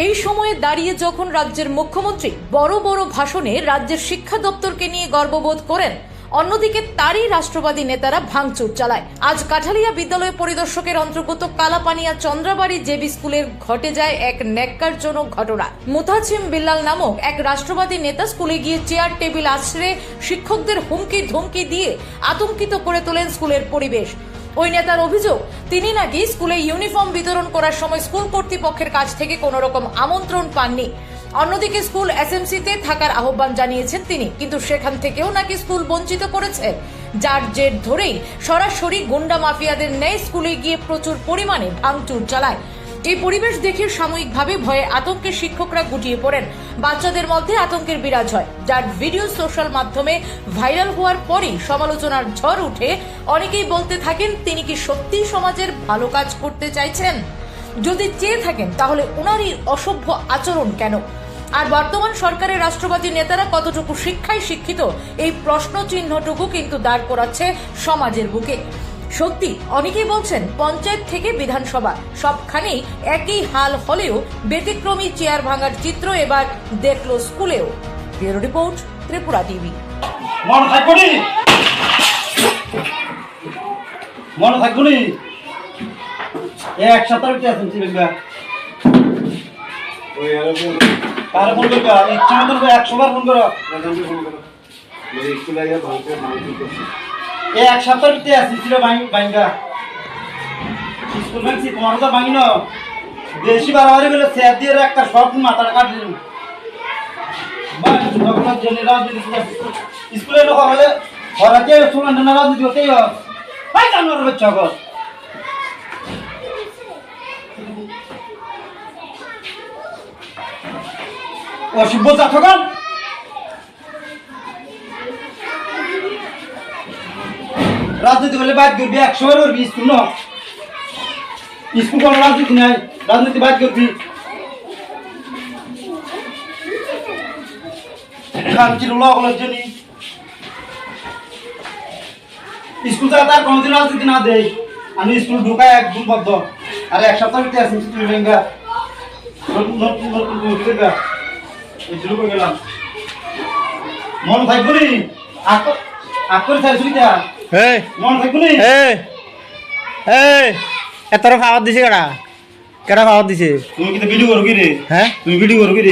এই সময়ে দাঁড়িয়ে যখন রাজ্যের মুখ্যমন্ত্রী বড় বড় ভাষণে রাজ্যের শিক্ষা দপ্তরকে নিয়ে গর্ববোধ করেন, অন্যদিকে তারই রাষ্ট্রবাদী নেতারা ভাঙচুর চালায়। আজ কাঠালিয়া বিদ্যালয় পরিদর্শকের অন্তর্গত কালাপানিয়া চন্দ্রাবাড়ি জেবি স্কুলের ঘটে যায় এক ন্যাক্কারজনক ঘটনা। মুথাছিম বিল্লাল নামক এক রাষ্ট্রবাদী নেতা স্কুলে গিয়ে চেয়ার, টেবিল, আছড়ে শিক্ষকদের হুমকি ধমকি দিয়ে আতঙ্কিত করে তোলেন স্কুলের পরিবেশ। ওই নেতার অভিযোগ, তিনি নাকি স্কুলে ইউনিফর্ম বিতরণ করার সময় স্কুল কর্তৃপক্ষের কাছ থেকে কোনো রকম আমন্ত্রণ পাননি। অন্যদিকে স্কুল এসএমসিতে থাকার আহ্বান জানিয়েছেন তিনি, কিন্তু সেখান থেকেও নাকি স্কুল বঞ্চিত করেছে। যার জের ধরেই সরাসরি গুন্ডা মাফিয়াদের ন্যায় স্কুলে গিয়ে প্রচুর পরিমাণে ভাঙচুর চালায়। এই পরিবেশ দেখে সাময়িকভাবে ভয়ে আতঙ্কে শিক্ষকরা গুটিয়ে পড়েন। বাচ্চাদের মধ্যে আতঙ্কের বিরাজ হয়, যার ভিডিও সোশ্যাল মাধ্যমে ভাইরাল হওয়ার পরই সমালোচনার ঝড় উঠে। অনেকেই বলতে থাকেন, তিনি কি সত্যিই সমাজের ভালো কাজ করতে চাইছেন? যদি চেয়ে থাকেন, তাহলে ওনারই অসভ্য আচরণ কেন? আর বর্তমান সরকারের রাষ্ট্রবাদী নেতারা কতটুকু শিক্ষায় শিক্ষিত? এই প্রশ্ন চিহ্নটুকু কিন্তু দাঁড় করাচ্ছে সমাজের বুকে। সত্যি অনেকেই বলছেন পঞ্চায়েত থেকে বিধানসভা সবখানেই একই হাল হলেও ব্যতিক্রমী চেয়ার ভাঙার চিত্র এবার দেখল স্কুলেও। Bureau report Tripura TV. মনে থাকব নি মনে থাকব নি এক সপ্তাহ কি আছেন কার ফোন করবা? ইচ্ছা মতন একশো বার ফোন করো। এই এক সপ্তাহ কি আছেন ছিল বাইঙ্গা স্কুল ভাঙছি তোমার তো ভাঙি না বেশি বাড়াবাড়ি গেলে স্যার দিয়ে একটা সব মাথাটা কাটলেন স্কুলে লোক হলে ঘরাতে শুনেন না রাজনীতি হতেই হয়। জানোয়ার বাচ্চা ঘর অসভ্য চাঠকান রাজনীতি করলে বাদ করবি একশো বার করবি, স্কুল ন স্কুল কোনো রাজনীতি নাই, রাজনীতি বাদ করবি। শান্তির লগলের জন্য। স্কুল থেকে তার কোনোদিন রাজনীতি না দেয়। আমি স্কুল ঢুকায় একদম বদ্ধ। আর এক সপ্তাহ ভিতরে আছি তুমি ভেঙ্গা মন থাকব নি আকর চাইছি তা এই। মন থাকব নি? এই। এই। এত খাবার দিছে কেডা? কেডা খাবার দিছে? তুমি কি ভিডিও করো কি রে? হ্যাঁ? তুমি ভিডিও করো কি রে?